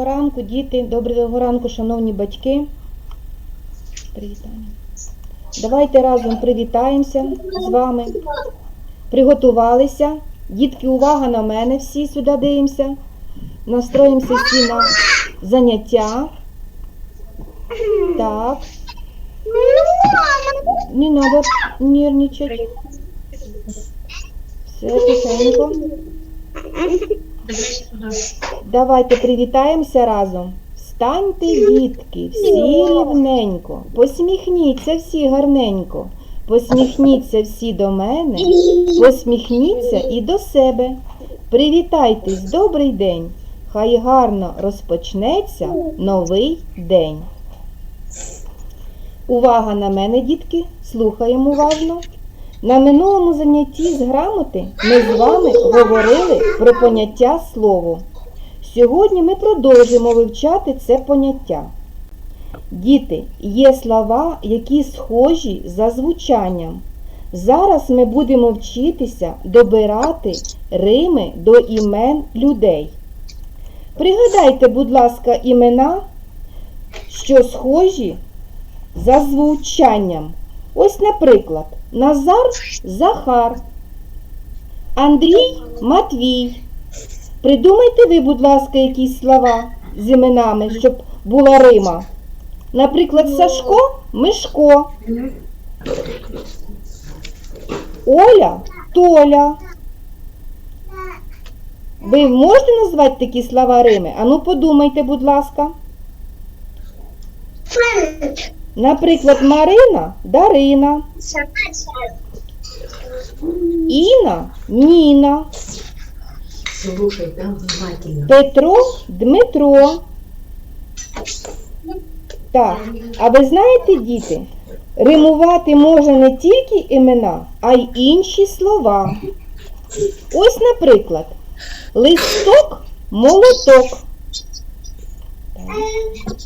Доброго ранку, діти, доброго ранку, шановні батьки. Привітання. Давайте разом привітаємося з вами. Приготувалися. Дітки, увага на мене, всі сюди дивимося. Настроїмося всі на заняття. Так, не треба нервничати. Все тихенько. Давайте привітаємося разом. Встаньте, дітки, всі рівненько. Посміхніться всі гарненько. Посміхніться всі до мене, посміхніться і до себе. Привітайтесь, добрий день. Хай гарно розпочнеться новий день. Увага на мене, дітки, слухаємо уважно. На минулому занятті з грамоти ми з вами говорили про поняття слово. Сьогодні ми продовжимо вивчати це поняття. Діти, є слова, які схожі за звучанням. Зараз ми будемо вчитися добирати рими до імен людей. Пригадайте, будь ласка, імена, що схожі за звучанням. Ось, наприклад, Назар Захар, Андрій Матвій. Придумайте ви, будь ласка, якісь слова з іменами, щоб була Рима. Наприклад, Сашко Мишко. Оля Толя. Ви можете назвати такі слова Рими? Ану подумайте, будь ласка. Наприклад, Марина Дарина, Інна Ніна, Слушай, да, внимательно. Петро Дмитро. Так, а ви знаєте, діти, римувати може не тільки імена, а й інші слова. Ось, наприклад, листок молоток. Так, так.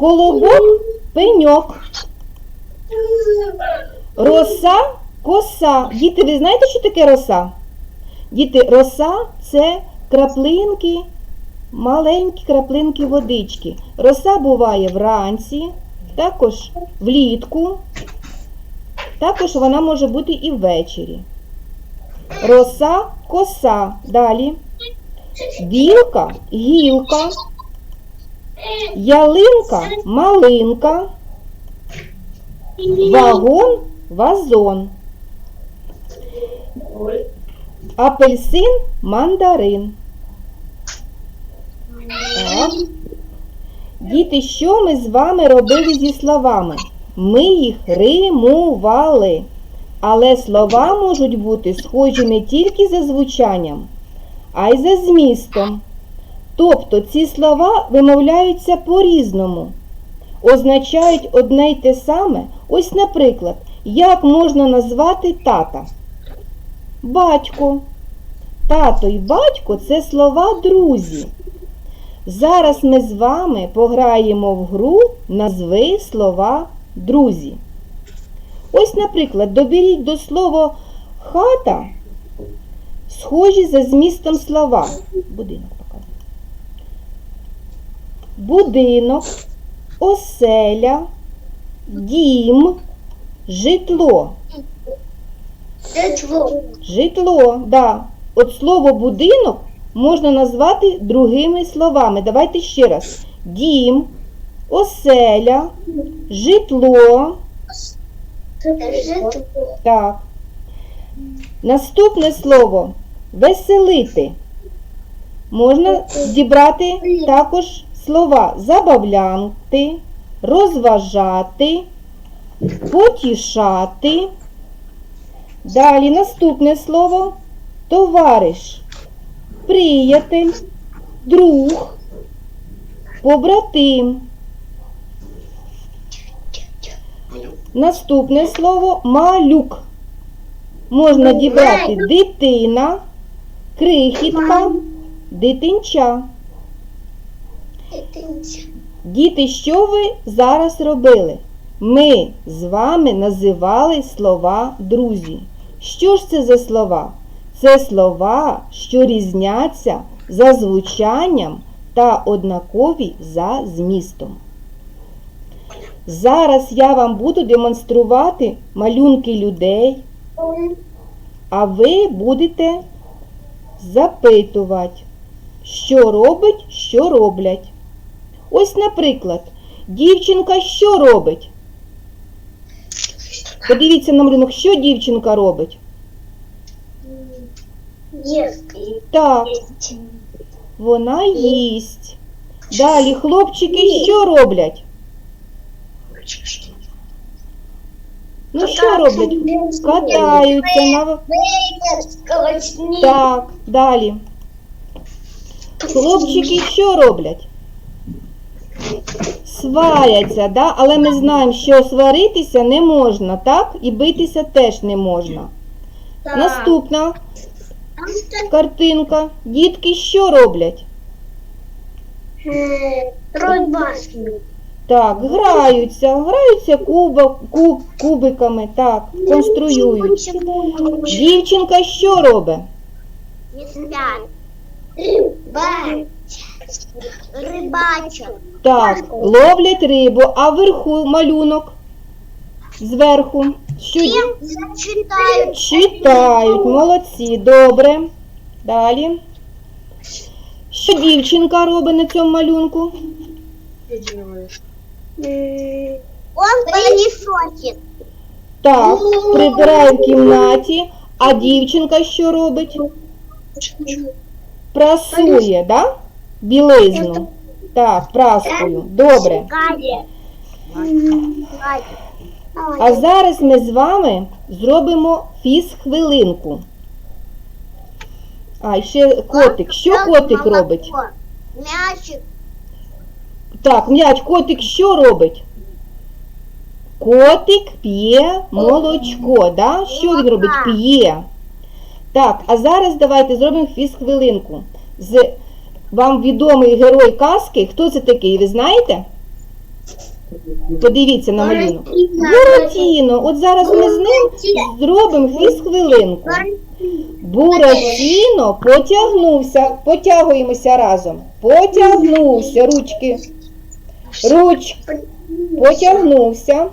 Колобок пеньок. Роса коса. Діти, ви знаєте, що таке роса? Діти, роса це краплинки, маленькі краплинки водички. Роса буває вранці, також влітку, також вона може бути і ввечері. Роса коса. Далі. Білка гілка. Ялинка малинка. Вагон вазон. Апельсин мандарин. Так. Діти, що ми з вами робили зі словами? Ми їх римували. Але слова можуть бути схожі не тільки за звучанням, а й за змістом. Тобто ці слова вимовляються по-різному, означають одне й те саме. Ось, наприклад, як можна назвати тата? Батько. Тато і батько це слова друзі. Зараз ми з вами пограємо в гру назви слова друзі. Ось, наприклад, доберіть до слова хата схожі за змістом слова. Будинок. Будинок, оселя, дім, житло. Житло, да. От слово будинок можна назвати другими словами. Давайте ще раз. Дім, оселя, житло. Так. Наступне слово веселити. Можна зібрати також слова забавляти, розважати, потішати. Далі наступне слово товариш, приятель, друг, побратим. Наступне слово малюк. Можна дібрати дитина, крихітка, дитинча. Діти, що ви зараз робили? Ми з вами називали слова друзі. Що ж це за слова? Це слова, що різняться за звучанням та однакові за змістом. Зараз я вам буду демонструвати малюнки людей, а ви будете запитувати, що робить, що роблять. Ось, наприклад, дівчинка що робить? Подивіться на малюнок, що дівчинка робить? Если Так, вона їсть. Далі хлопчики що роблять? Ну що роблять? Катаються на так, далі. Хлопчики що роблять? Сваряться, да? але ми знаємо, що сваритися не можна, так? І битися теж не можна. Наступна картинка. Дітки що роблять? Трой. Так, граються, граються куба, куб, кубиками, так, конструюють. Дівчинка що робить? Не. Так, ловлять рибу, а вверху малюнок. Зверху. Що Зачитают. читають, молодці, добре. Далі. Що дівчинка робить на цьому малюнку? Он пылесосит. Так, прибирає в кімнаті, а дівчинка що робить? Прасує, да? Білизну. Так, праскою. Добре. А зараз ми з вами зробимо фіз-хвилинку. А, і ще котик. Що котик робить? Мячик. Так, м'яч, котик що робить? Котик п'є молочко, да? Що він робить? П'є. Так, а зараз давайте зробимо фіз-хвилинку. З вам відомий герой казки. Хто це такий, ви знаєте? Подивіться на малюнок. Буратіно. От зараз ми з ним зробимо фіз-хвилинку. Буратіно потягнувся. Потягуємося разом. Потягнувся. Ручки. Руч. Потягнувся.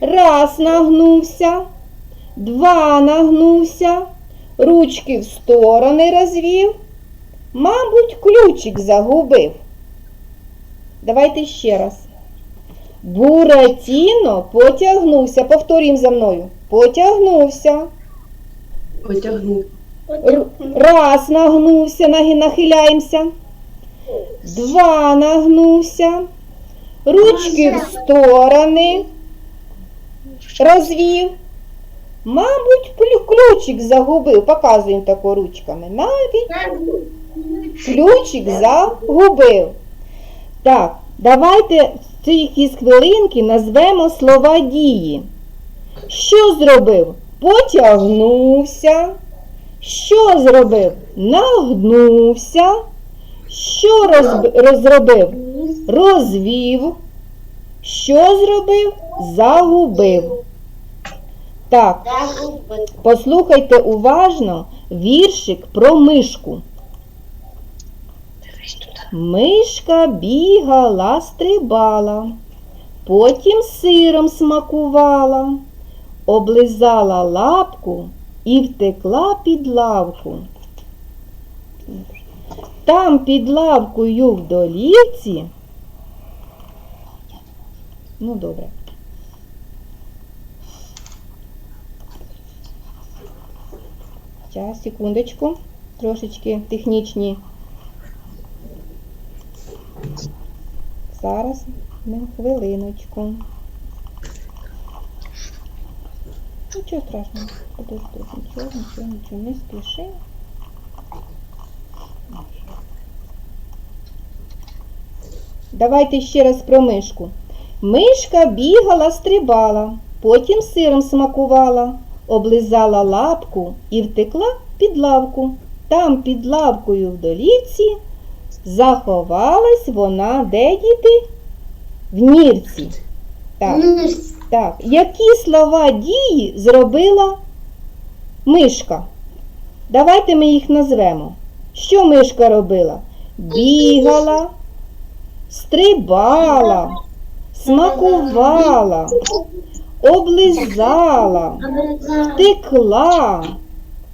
Раз нагнувся. Два нагнувся. Ручки в сторони розвів. Мабуть, ключик загубив. Давайте ще раз. Буратіно потягнувся. Повторюємо за мною. Потягнувся. Потягнув. Р- Раз нагнувся, нахиляємося. Два нагнувся. Ручки в сторони. Розвів. Мабуть, ключик загубив. Показуємо тако ручками. Навіть ключик загубив. Так, давайте з цієї хвилинки назвемо слова дії. Що зробив? Потягнувся. Що зробив? Нагнувся. Що розб- розробив? Розвів. Що зробив? Загубив. Так, послухайте уважно віршик про мишку. Мишка бігала, стрибала, потім сиром смакувала, облизала лапку і втекла під лавку. Там під лавкою в долівці. Ну, добре. Зараз, секундочку. Трошечки технічні. Зараз на хвилиночку. Нічого страшного. Подожди, нічого, нічого, нічого, не спіши. Давайте ще раз про мишку. Мишка бігала, стрибала, потім сиром смакувала, облизала лапку і втекла під лавку. Там під лавкою в долівці заховалась вона де діти? В нірці. Так, так. Які слова дії зробила мишка? Давайте ми їх назвемо. Що мишка робила? Бігала, стрибала, смакувала, облизала, втекла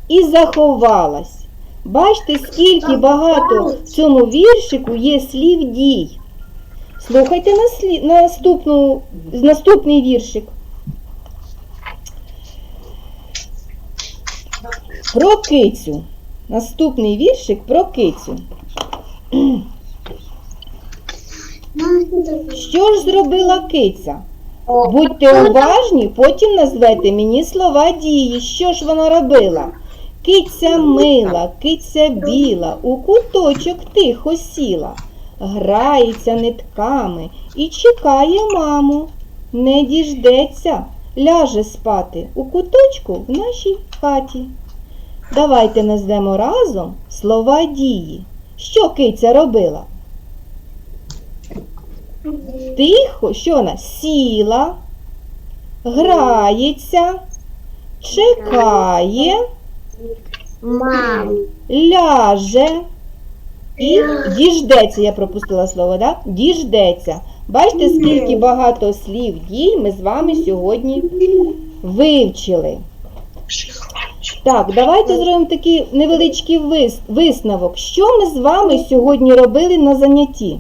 і заховалась. Бачите, скільки багато в цьому віршику є слів дій. Слухайте наступну, наступний віршик. Про кицю. Наступний віршик про кицю. Що ж зробила киця? Будьте уважні, потім назвете мені слова дії. Що ж вона робила? Киця мила, киця біла, у куточок тихо сіла, грається нитками і чекає маму. Не діждеться, ляже спати у куточку в нашій хаті. Давайте назвемо разом слова дії. Що киця робила? Тихо, що вона? Сіла, грається, чекає, Мам. ляже і діждеться. Я пропустила слово, да? Діждеться. Бачите, скільки багато слів дій ми з вами сьогодні вивчили. Так, давайте зробимо такий невеличкий вис- висновок. Що ми з вами сьогодні робили на занятті?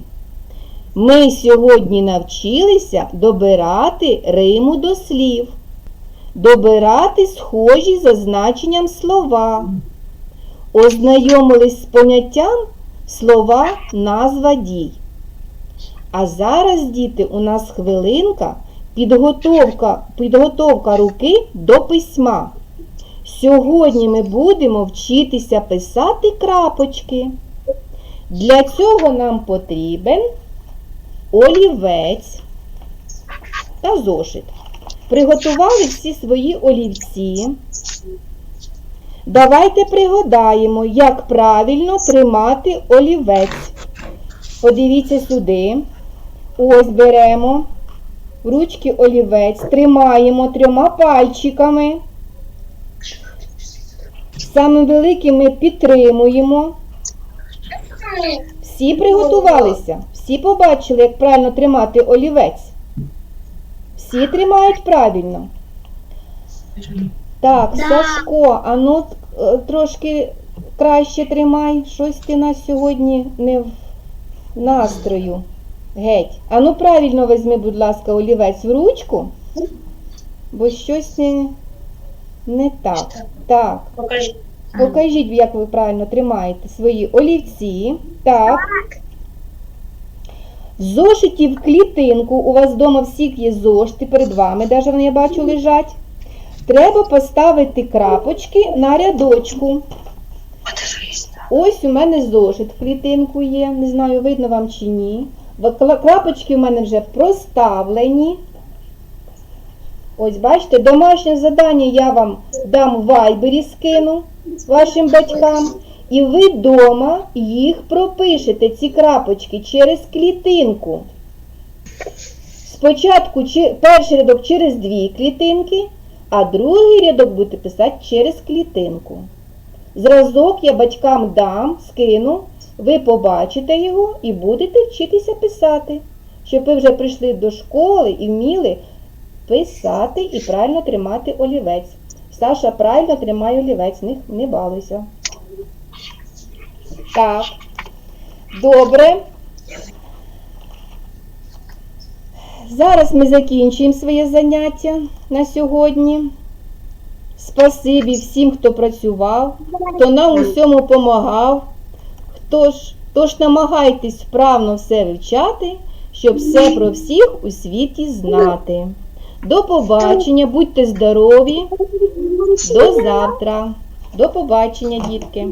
Ми сьогодні навчилися добирати риму до слів, добирати схожі за значенням слова, ознайомились з поняттям слова, назва дій. А зараз, діти, у нас хвилинка підготовка, підготовка руки до письма. Сьогодні ми будемо вчитися писати крапочки. Для цього нам потрібен олівець та зошит. Приготували всі свої олівці. Давайте пригадаємо, як правильно тримати олівець. Подивіться сюди. Ось беремо ручки олівець, тримаємо трьома пальчиками. Саме великим ми підтримуємо. Всі приготувалися? Всі побачили, як правильно тримати олівець? Всі тримають правильно. Так, Да. Сашко, а ну е, трошки краще тримай. Щось ти нас сьогодні не в настрою. Геть. А ну правильно візьми, будь ласка, олівець в ручку, бо щось не, не так. Так. Покажіть, як ви правильно тримаєте свої олівці. Так. Зошиті в клітинку. У вас вдома всіх є зошити перед вами, навіть вони, я бачу, лежать. Треба поставити крапочки на рядочку. Ось у мене зошит в клітинку є. Не знаю, видно вам чи ні. Крапочки у мене вже проставлені. Ось бачите, домашнє завдання я вам дам в вайбері скину вашим батькам. І ви вдома їх пропишете, ці крапочки, через клітинку. Спочатку перший рядок через дві клітинки, а другий рядок будете писати через клітинку. Зразок я батькам дам, скину, ви побачите його і будете вчитися писати, щоб ви вже прийшли до школи і вміли писати і правильно тримати олівець. Саша правильно тримає олівець, не, балуйся. Так. Добре. Зараз ми закінчуємо своє заняття на сьогодні. Спасибі всім, хто працював, хто нам у всьому допомагав. Хто ж, тож намагайтесь вправно все вивчати, щоб все про всіх у світі знати. До побачення, будьте здорові, до завтра. До побачення, дітки.